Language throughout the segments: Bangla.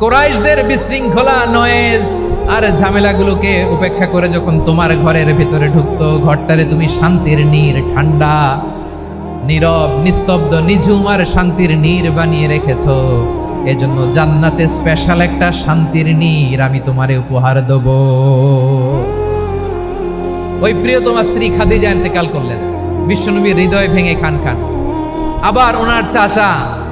কোরাইশদের বিশৃঙ্খলা, নয়েজ আর ঝামেলাগুলোকে উপেক্ষা করে যখন তোমার ঘরের ভিতরে ঢুকতো, ঘরটারে তুমি শান্তির নীর, ঠান্ডা, নীরব, নিস্তব্ধ, নিঝুম আর শান্তির নীর বানিয়ে রেখেছ। এজন্য জান্নাতে স্পেশাল একটা শান্তির নীর আমি তোমারে উপহার দেব। ওই প্রিয়তমা স্ত্রী খাদিজা ইন্তেকাল করলেন। বিশ্বনবীর হৃদয় ভেঙে খান খান আবার ওনার চাচা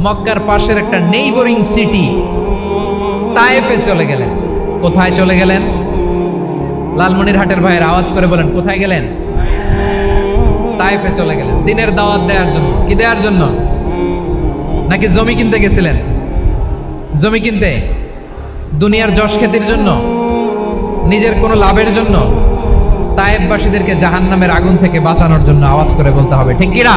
মক্কার পাশের একটা নেইবরিং সিটি তায়েফে চলে গেলেন। কোথায় চলে গেলেন? লালমনির হাটের ভাইয়ের আওয়াজ করে বলেন, কোথায় গেলেন? তায়েফে চলে গেলেন। দিনের দাওয়াত দেওয়ার জন্য। কি দেওয়ার জন্য? নাকি জমি কিনতে গেছিলেন? জমি কিনতে? দুনিয়ার যশ খ্যাতির জন্য? নিজের কোনো লাভের জন্য? তায়েববাসীদেরকে জাহান নামের আগুন থেকে বাঁচানোর জন্য আওয়াজ করে বলতে হবে। ঠিক কিনা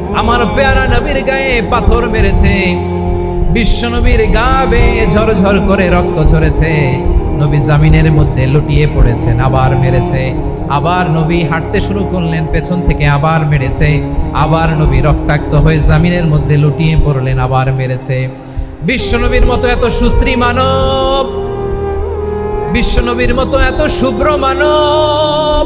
আমার পেয়ারা নবীর গায়ে পাথর মেরেছে। বিশ্বনবীর গা বেয়ে ঝরঝর করে রক্ত ঝরেছে। নবী জামিনের মধ্যে লুটিয়ে পড়েছেন, আবার মেরেছে। আবার নবী হাঁটতে শুরু করলেন, পেছন থেকে আবার মেরেছে। আবার নবী রক্তাক্ত হয়ে জামিনের মধ্যে লুটিয়ে পড়লেন, আবার মেরেছে। বিশ্বনবীর মতো এত সুস্ত্রী মানব বিশ্বনবীর মতো এত শুভ্র মানব